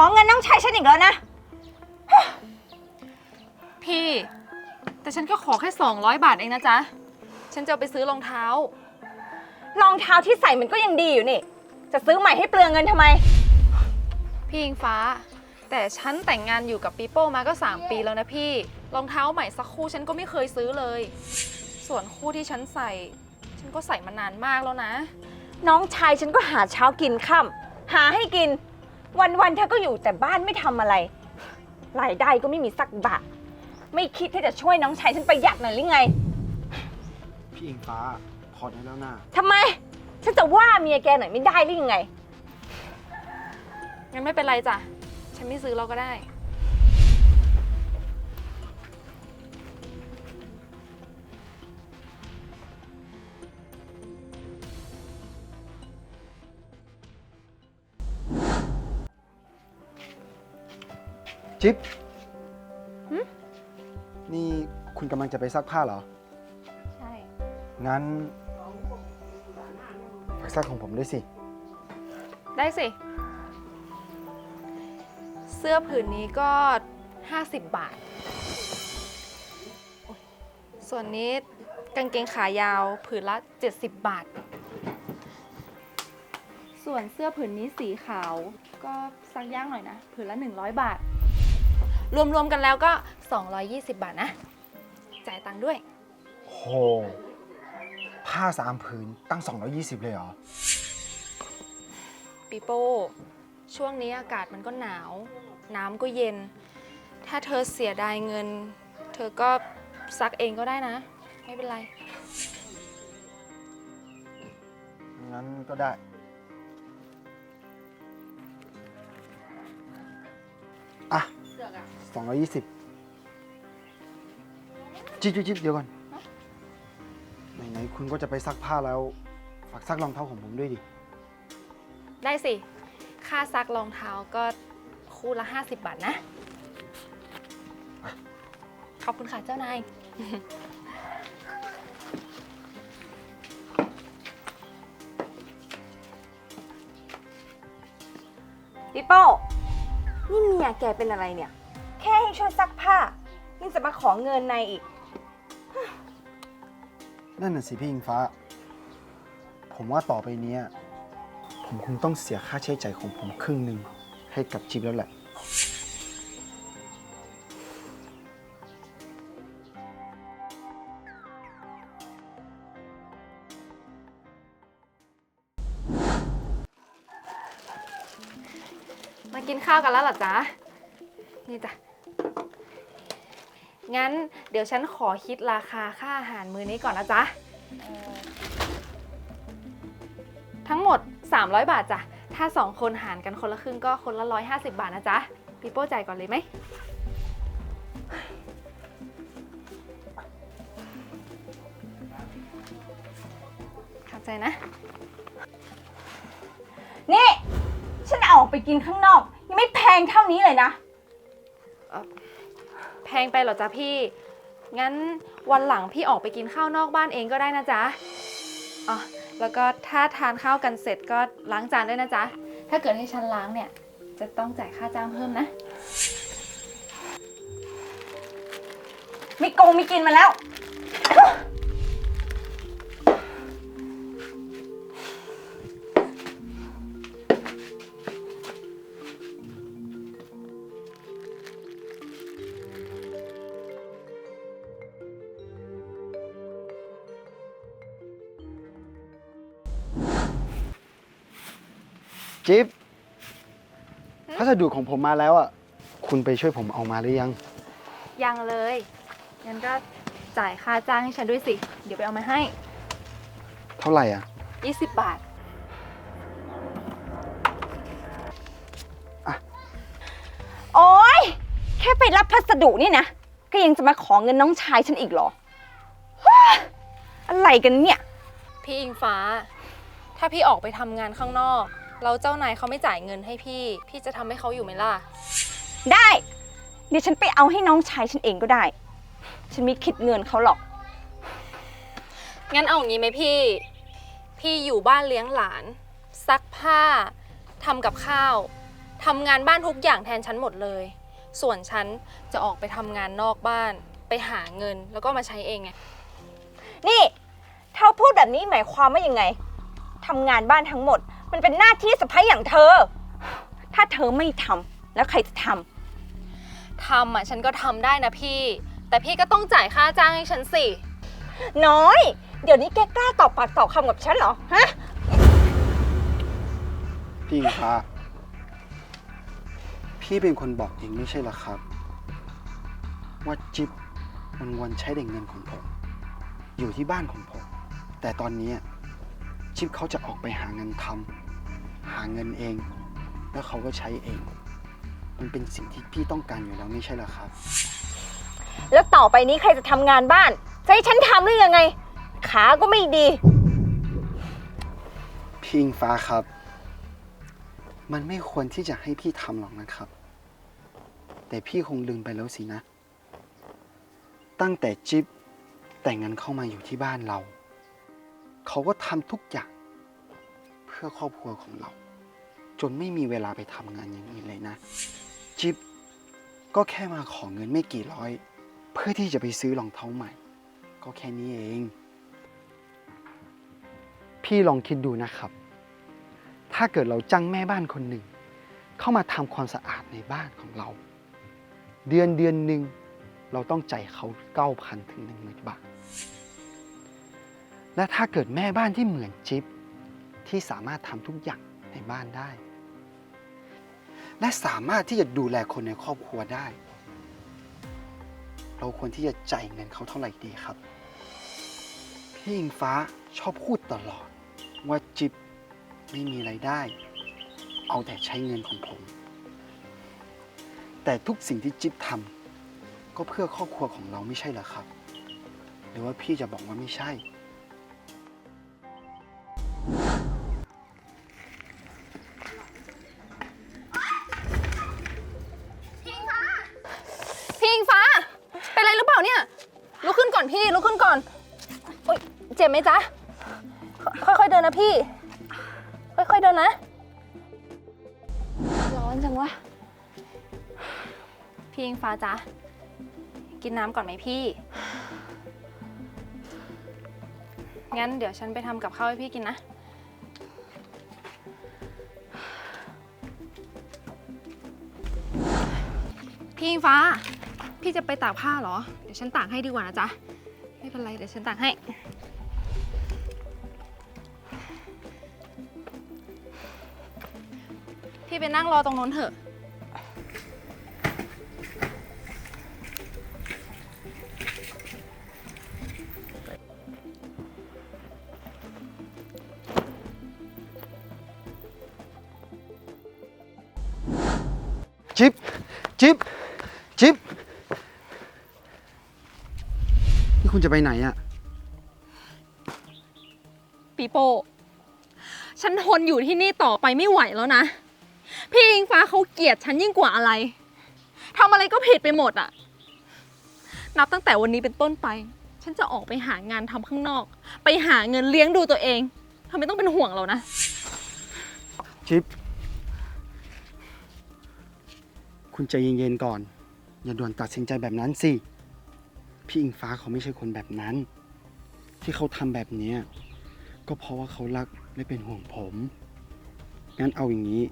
อเงินน้องชายฉันอีกแล้วนะ พี่ แต่ฉันก็ขอแค่ 200 บาทเองนะจ๊ะ ฉันจะเอาไปซื้อรองเท้า รองเท้าที่ใส่มันก็ยังดีอยู่นี่ จะซื้อใหม่ให้เปลืองเงินทำไม พี่อิงฟ้า แต่ฉันแต่งงานอยู่กับปีโป้มาก็ 3 ปีแล้วนะพี่ รองเท้าใหม่สักคู่ฉันก็ไม่เคยซื้อเลย ส่วนคู่ที่ฉันใส่ ฉันก็ใส่มานานมากแล้วนะ น้องชายฉันก็หาเช้ากินค่ำหาให้กิน วันๆเธอก็อยู่แต่บ้านไม่ทำอะไรรายได้ก็ไม่มีสักบาทไม่คิดที่จะช่วยน้องชายฉันประหยัดหน่อยหรือไงพี่อิงฟ้าพอได้แล้วนะทำไม ฉันจะว่าเมียแกหน่อยไม่ได้หรือยังไง งั้นไม่เป็นไรจ้ะ ฉันไม่ซื้อเราก็ได้ จิ๊บนี่คุณกำลังจะไปซักผ้าเหรอ ใช่ งั้นฝากซักของผมด้วยสิ ได้สิ เสื้อผืนนี้ก็ 50 บาท ส่วนนี้กางเกงขายาวผืนละ 70 บาท ส่วนเสื้อผืนนี้สีขาว ก็ซักยากหน่อยนะ ผืนละ 100 บาท รวมๆกันแล้วก็ 220 บาทนะ จ่ายตังค์ด้วย โห ผ้าสามผืนตั้ง 220 เลยเหรอ ปีโป้ ช่วงนี้อากาศมันก็หนาว น้ำก็เย็น ถ้าเธอเสียดายเงิน เธอก็ซักเองก็ได้นะ ไม่เป็นไร งั้นก็ได้ อะ 220จิ๊บจิ๊บจิ๊บเดี๋ยวก่อน ไหนๆ คุณก็จะไปซักผ้าแล้ว ฝากซักรองเท้าของผมด้วยดิ ได้สิ ค่าซักรองเท้าก็คู่ละ 50 บาทนะ ขอบคุณค่ะเจ้านายปิโป้ นี่เมียแกเป็นอะไรเนี่ย แค่ให้ช่วยซักผ้ายังจะมาขอเงินนายอีก นั่นน่ะสิพี่อิงฟ้า ผมว่าต่อไปเนี้ย ผมคงต้องเสียค่าใช้จ่ายของผมครึ่งหนึ่งให้กับจิ๊บแล้วแหละ กินข้าวกันแล้วเหรอจ๊ะ นี่จ้ะ งั้นเดี๋ยวฉันขอคิดราคาค่าอาหารมื้อนี้ก่อนนะจ๊ะ ทั้งหมด 300 บาทจ้ะ ถ้า 2 คนหารกันคนละครึ่งก็คนละ 150 บาทนะจ๊ะปีโป้จ่ายก่อนเลยไหม ใจนะ นี่ ฉันเอาออกไปกินข้างนอก ยังไม่แพงเท่านี้เลยนะ แพงไปเหรอจ๊ะพี่ งั้นวันหลังพี่ออกไปกินข้าวนอกบ้านเองก็ได้นะจ๊ะ อ๋อ แล้วก็ถ้าทานข้าวกันเสร็จก็ล้างจานด้วยนะจ๊ะ ถ้าเกิดให้ฉันล้างเนี่ย จะต้องจ่ายค่าจ้างเพิ่มนะ ไม่โกงไม่กินมาแล้ว จิ๊บพัสดุของผมมาแล้วอะ คุณไปช่วยผมเอามาหรือยัง ยังเลย งั้นก็จ่ายค่าจ้างให้ฉันด้วยสิ เดี๋ยวไปเอามาให้ เท่าไหร่อะ 20 บาท โอ๊ย แค่ไปรับพัสดุนี่นะ ก็ยังจะมาขอเงินน้องชายฉันอีกเหรอฮ่าอะไรกันเนี่ย พี่อิงฟ้า ถ้าพี่ออกไปทำงานข้างนอก แล้วเจ้านายเขาไม่จ่ายเงินให้พี่ พี่จะทำให้เขาอยู่ไหมล่ะ ได้เดี๋ยวฉันไปเอาให้น้องชายฉันเองก็ได้ ฉันไม่คิดเงินเขาหรอก งั้นเอาอย่างนี้ไหมพี่ พี่อยู่บ้านเลี้ยงหลาน ซักผ้าทำกับข้าวทำงานบ้านทุกอย่างแทนฉันหมดเลย ส่วนฉันจะออกไปทำงานนอกบ้าน ไปหาเงินแล้วก็มาใช้เองไง นี่เธอพูดแบบนี้หมายความว่ายังไงทำงานบ้านทั้งหมด มันเป็นหน้าที่สะพ้ายอย่างเธอ ถ้าเธอไม่ทำแล้วใครจะทำทำอะฉันก็ทำได้นะพี่ แต่พี่ก็ต้องจ่ายค่าจ้างให้ฉันสิ น้อย เดี๋ยวนี้แกกล้าตอบปากตอบคำกับฉันเหรอฮะ พี่อิงฟ้า พี่เป็นคนบอกเองไม่ใช่เหรอครับ ว่าจิ๊บมันวันๆใช้แต่เงินของผม อยู่ที่บ้านของผม แต่ตอนนี้ จิ๊บเขาจะออกไปหาเงินทำหาเงินเอง แล้วเขาก็ใช้เอง มันเป็นสิ่งที่พี่ต้องการอยู่แล้วไม่ใช่เหรอครับ แล้วต่อไปนี้ใครจะทำงานบ้านจะให้ฉันทำหรือยังไง ขาก็ไม่ดี พี่อิงฟ้าครับ มันไม่ควรที่จะให้พี่ทำหรอกนะครับ แต่พี่คงลืมไปแล้วสินะ ตั้งแต่จิ๊บแต่งงานเข้ามาอยู่ที่บ้านเรา เขาก็ทำทุกอย่าง เพื่อครอบครัวของเรา จนไม่มีเวลาไปทำงานอย่างอื่นเลยนะ จิ๊บก็แค่มาขอเงินไม่กี่ร้อย เพื่อที่จะไปซื้อรองเท้าใหม่ ก็แค่นี้เอง พี่ลองคิดดูนะครับ ถ้าเกิดเราจ้างแม่บ้านคนหนึ่ง เข้ามาทำความสะอาดในบ้านของเรา เดือนเดือนหนึ่งเราต้องจ่ายเขา9,000ถึง10,000บาท และถ้าเกิดแม่บ้านที่เหมือนจิ๊บที่สามารถทำทุกอย่างในบ้านได้ และสามารถที่จะดูแลคนในครอบครัวได้ เราควรที่จะจ่ายเงินเขาเท่าไหร่ดีครับ พี่อิงฟ้าชอบพูดตลอด ว่าจิ๊บไม่มีไรายได้ เอาแต่ใช้เงินของผม แต่ทุกสิ่งที่จิ๊บทำก็เพื่อครอบครัวของเราไม่ใช่เหรอครับ หรือว่าพี่จะบอกว่าไม่ใช่ จ็บไหมจ๊ะ ค่อยๆเดินนะพี่ ค่อยๆเดินนะ ร้อนจังวะ พี่อิงฟ้าจ๊ะ กินน้ำก่อนไหมพี่ งั้นเดี๋ยวฉันไปทำกับข้าวให้พี่กินนะ พี่อิงฟ้า พี่จะไปตากผ้าเหรอ เดี๋ยวฉันตากให้ดีกว่านะจ๊ะ ไม่เป็นไร เดี๋ยวฉันตากให้ พี่ไปนั่งรอตรงนู้นเถอะ จิ๊บจิ๊บจิ๊บนี่คุณจะไปไหนอะปีโป้ ฉันทนอยู่ที่นี่ต่อไปไม่ไหวแล้วนะ พี่อิงฟ้าเขาเกลียดฉันยิ่งกว่าอะไรทำอะไรก็ผิดไปหมดอะนับตั้งแต่วันนี้เป็นต้นไป ฉันจะออกไปหางานทำข้างนอก ไปหาเงินเลี้ยงดูตัวเองทำไมต้องเป็นห่วงเรานะจิ๊บคุณใจเย็นๆก่อน อย่าด่วนตัดสินใจแบบนั้นสิ พี่อิงฟ้าเขาไม่ใช่คนแบบนั้น ที่เขาทำแบบเนี้ยก็เพราะว่าเขารักและเป็นห่วงผม งั้นเอาอย่างนี้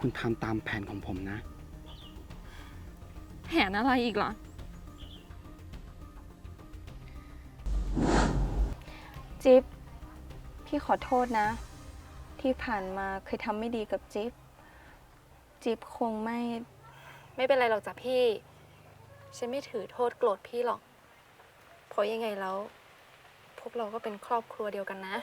คุณทำตามแผนของผมนะ แผนอะไรอีกล่ะ จิ๊บ พี่ขอโทษนะ ที่ผ่านมาเคยทำไม่ดีกับจิ๊บ จิ๊บคงไม่ ไม่เป็นไรหรอกจ้ะพี่ ฉันไม่ถือโทษโกรธพี่หรอก เพราะยังไงแล้ว พวกเราก็เป็นครอบครัวเดียวกันนะ